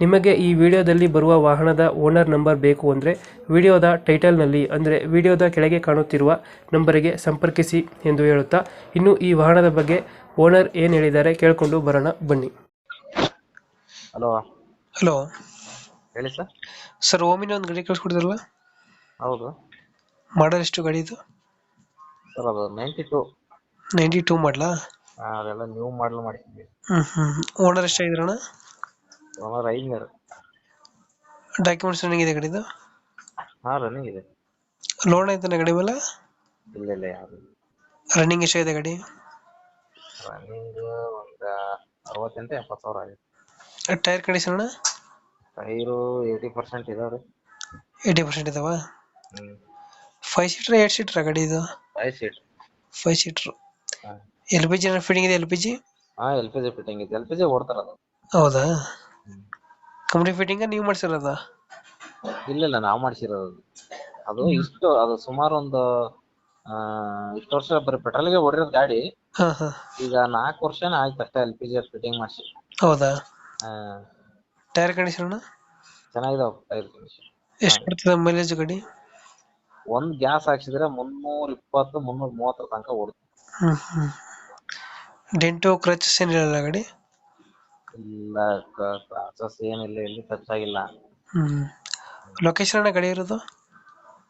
ನಿಮಗೆ ಈ ವಿಡಿಯೋದಲ್ಲಿ ಬರುವ ವಾಹನದ ಓನರ್ ನಂಬರ್ ಬೇಕು ಅಂದರೆ ವಿಡಿಯೋದ ಟೈಟಲ್ನಲ್ಲಿ ಅಂದರೆ ವಿಡಿಯೋದ ಕೆಳಗೆ ಕಾಣುತ್ತಿರುವ ನಂಬರಿಗೆ ಸಂಪರ್ಕಿಸಿ ಎಂದು ಹೇಳುತ್ತಾ ಇನ್ನು ಈ ವಾಹನದ ಬಗ್ಗೆ ಓನರ್ ಏನು ಹೇಳಿದ್ದಾರೆ ಕೇಳಿಕೊಂಡು ಬರೋಣ ಬನ್ನಿ. ಹಲೋ. ಹಲೋ. ಹೇಳಿ ಸರ್. ಸರ್ ಓಮಿನ ಒಂದು ಗಾಡಿ ಕಳಿಸ್ಕೊಡಿದ್ರಲ್ಲ ಹೌದು. ಮಾಡಲ್ ಎಷ್ಟು ಗಾಡಿ ಇದು? ಸರ್ ಅದು ನೈಂಟಿ ಟು. ನೈಂಟಿ ಟೂ ಮಾಡಲಾ? ಅದೆಲ್ಲ ನ್ಯೂ ಮಾಡಲ್ ಮಾಡಿದ್ದೀವಿ. ಹ್ಞೂ ಹ್ಞೂ ಓನರ್ ಎಷ್ಟಾಗಿದ್ರಣ ಓನರ್ ಐನೂರು ಡಾಕ್ಯುಮೆಂಟ್ಸ್ ರನ್ನಿಂಗ್ ಇದೆ ಗಾಡಿದು ಹಾಂ ರನ್ನಿಂಗ್ ಇದೆ. ಲೋನ್ ಆಯ್ತಾನೆ ಗಾಡಿ ಮೇಲೆ? ಇಲ್ಲ ಇಲ್ಲ ಯಾರು ರನ್ನಿಂಗ್ ಎಷ್ಟಾಗಿದೆ ಗಾಡಿ? ರನ್ನಿಂಗ್ ಒಂದು ಅರವತ್ತೆಂಟು ಎಪ್ಪತ್ತು ಸಾವಿರ ಆಗಿದೆ. ಟೈರ್ ಕಂಡೀಷನ್ ಅಣ್ಣ? ಟೈರು ಏಯ್ಟಿ ಪರ್ಸೆಂಟ್ ಇದಾವೆ ರೀ ಏಯ್ಟಿ ಪರ್ಸೆಂಟ್ ಇದಾವ ಹ್ಞೂ ಫೈವ್ ಸೀಟ್ರ್ ಏಟ್ ಸೀಟ್ರ್ ಗಾಡಿ ಇದು? ಫೈವ್ ಸೀಟ್ ಫೈವ್ ಸೀಟ್ರು ಹಾಂ. ಎಲ್ ಪಿ ಜಿ ಫಿಟ್ಟಿಂಗ್ ಇದೆ ಎಲ್ ಪಿ ಜಿ ಹಾಂ ಎಲ್ ಪಿ ಜಿ ಫಿಟ್ಟಿಂಗ್ ಇದೆ. ಎಲ್ ಪಿ ಜಿ ಓಡ್ತಾರ ಅದು. ಹೌದಾ? ಕಂಪ್ನಿ ಫಿಟ್ಟಿಂಗ್ ನೀವು ಮಾಡ್ಸಿರೋದ? ಇಲ್ಲ ಇಲ್ಲ ನಾವು ಮಾಡ್ಸಿರೋದು. ಅದು. ಇಷ್ಟು ಅದು ಸುಮಾರು ಒಂದು ಆ, ಇಷ್ಟು ವರ್ಷ ಬರೀ ಪೆಟ್ರೋಲ್ಗೆ ಓಡಿರೋದು ಗಾಡಿ. ಹಾಂ ಹಾಂ. ಈಗ ನಾಲ್ಕು ವರ್ಷನೇ ಆಯ್ತು ಅಷ್ಟೇ ಎಲ್ ಪಿ ಜಿ ಫಿಟ್ಟಿಂಗ್ ಮಾಡಿಸಿ. ಹೌದಾ? ಟೈರ್ ಕಂಡೀಷನ್ ಚೆನ್ನಾಗಿದಾವೆ ಟೈರ್ ಎಷ್ಟು ಬರ್ತದೆ ಮೈಲೇಜ್ ಗಾಡಿ? ಒಂದ್ ಗ್ಯಾಸ್ ಹಾಕ್ಸಿದ್ರೆ ಮುನ್ನೂರ ಇಪ್ಪತ್ತು ಮುನ್ನೂರ ಮೂವತ್ತರ ತನಕ ಓಡುತ್ತೆ. ಹ್ಞೂ ಹ್ಞೂ ಡೆಂಟು ಕ್ರಚಸ್ ಏನಿರಲ್ಲ ಗಾಡಿ? ಇಲ್ಲ ಪ್ರಾಸೆಸ್ ಏನಿಲ್ಲ ಎಲ್ಲಿ ಟಚ್ ಆಗಿಲ್ಲ. ಹ್ಮ್. ಲೊಕೇಶನ್ ಅಣ್ಣ ಗಾಡಿ ಇರೋದು?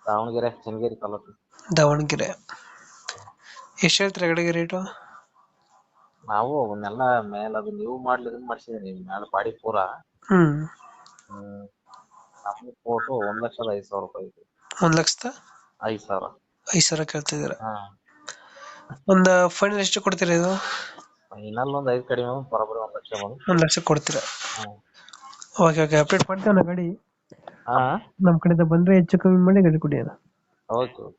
ದಾವಣಗೆರೆ ಚನ್ನಗಿರಿ ತಾಲೂಕು. ದಾವಣಗೆರೆ. ಎಷ್ಟು ಹೇಳ್ತೀರಾ ಗಾಡಿಗೆ ರೇಟು ನಾವು ಅವನ್ನೆಲ್ಲ ಮೇಲೆ ಅದು ನೀವು ಮಾಡ್ಲಿದ್ ಮಾಡಿಸಿದ್ರಿ ಮೇಲೆ ಬಾಡಿ ಪೂರ. ಹ್ಮ್. ನಮ್ದು ಫೋಟೋ ಒಂದ್ ಲಕ್ಷದ ಐದ್ ಸಾವಿರ ರೂಪಾಯಿ ಇದೆ ಒಂದು ಲಕ್ಷದ? ಐದ್ ಸಾವಿರ. ಐದು ಸಾವಿರ ಕೇಳ್ತಿದ್ದೀರಾ? ಹಾ. ಒಂದು ಫೈನಲ್ ಎಷ್ಟು ಕೊಡ್ತೀರಾ ಇದು? ಇನ್ನಲ್ಲಿ ಒಂದ್ ಐದು ಕಡಿಮೆ ಬಂದ್ ಬರೋಬ್ಬರಿ ಒಂದ್ ಲಕ್ಷ ಬಂದು. ಒಂದು ಲಕ್ಷ ಕೊಡ್ತೀರಾ? ಓಕೆ ಓಕೆ ಅಪ್ಡೇಟ್ ಮಾಡ್ತೇವೆ ಗಾಡಿ? ಹಾ? ನಮ್ಮ ಕಡೆಯಿಂದ ಬಂದ್ರೆ ಹೆಚ್ಚು ಕಮ್ಮಿ ಮಾಡಿ ಗಾಡಿ ಕೊಡಿ ಅಣ್ಣ. Okay okay